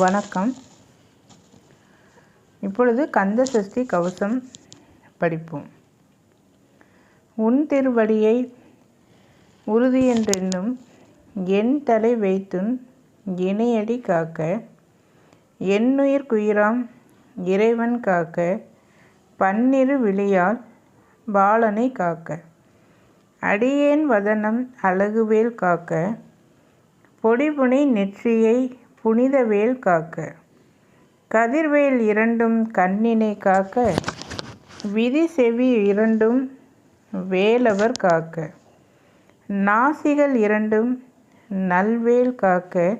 வணக்கம். இப்பொழுது கந்த சஷ்டி கவசம் படிப்போம். உன் திருவடியை உறுதியென்றென்னும் என் தலை வைத்துன் இணையடி காக்க என்னுயிர் குயிராம் இறைவன் காக்க பன்னிரு விழியால் பாலனை காக்க அடியேன் வதனம் அழகுவேல் காக்க பொடிபுனை நெற்றியை புனிதவேல் காக்க. கதிர்வேல் இரண்டும் கண்ணினை காக்க. விதி செவி இரண்டும் வேலவர் காக்க. நாசிகள் இரண்டும் நல்வேல் காக்க.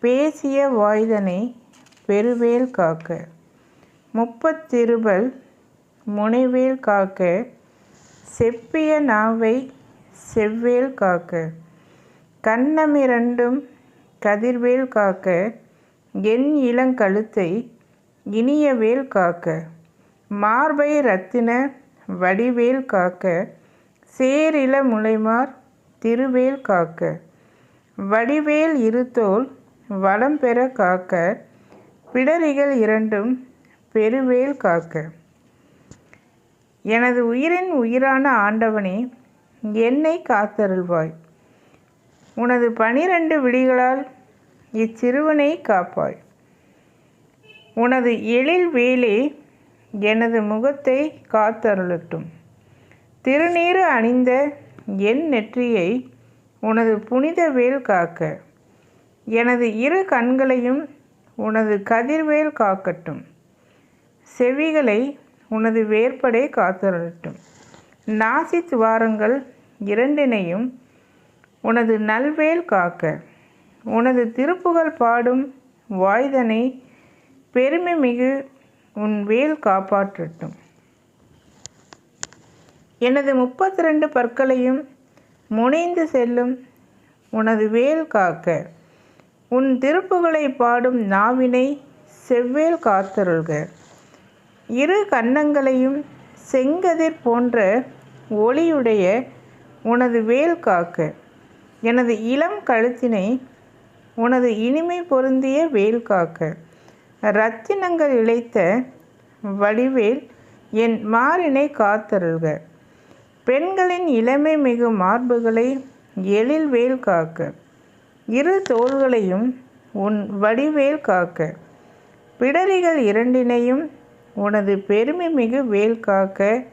பேசிய வாய்தனை பெருவேல் காக்க. முப்பத்திருபல் முனைவேல் காக்க. செப்பிய நாவை செவ்வேல் காக்க. கண்ணமிரண்டும் கதிர்வேல் காக்க என் இளங்கழுத்தை இனியவேல் காக்க மார்பை ரத்தின வடிவேல் காக்க சேரில முளைமார் திருவேல் காக்க வடிவேல் இருத்தோல் வளம் பெற காக்க பிடரிகள் இரண்டும் பெருவேல் காக்க. எனது உயிரின் உயிரான ஆண்டவனே என்னை காத்தருள்வாய். உனது பனிரெண்டு விழிகளால் இச்சிறுவனை காப்பாய் உனது எழில் வேலே எனது முகத்தை காத்தருளட்டும். திருநீறு அணிந்த என் நெற்றியை உனது புனித வேல் காக்க. எனது இரு கண்களையும் உனது கதிர்வேல் காக்கட்டும். செவிகளை உனது வேற்படை காத்தருளட்டும். நாசி துவாரங்கள் இரண்டினையும் உனது நல்வேல் காக்க. உனது திருப்புகழ் பாடும் வாய்தனை பெருமை மிகு உன் வேல் காப்பாற்றட்டும். எனது முப்பத்தி ரெண்டு பற்களையும் முனைந்து செல்லும் உனது வேல் காக்க. உன் திருப்புகளை பாடும் நாவினை செவ்வேல் காத்தருள்க. இரு கன்னங்களையும் செங்கதிர் போன்ற ஒளியுடைய உனது வேல் காக்க. எனது இளம் கழுத்தினை உனது இனிமை பொருந்திய வேல் காக்க. இரத்தினங்கள் இழைத்த வடிவேல் என் மாறினை காத்தருள்க. பெண்களின் இளமை மிகு மார்புகளை எழில் வேல் காக்க. இரு தோள்களையும் உன் வடிவேல் காக்க. பிடரிகள் இரண்டினையும் உனது பெருமை மிகு வேல் காக்க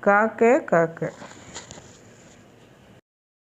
காக்க காக்க.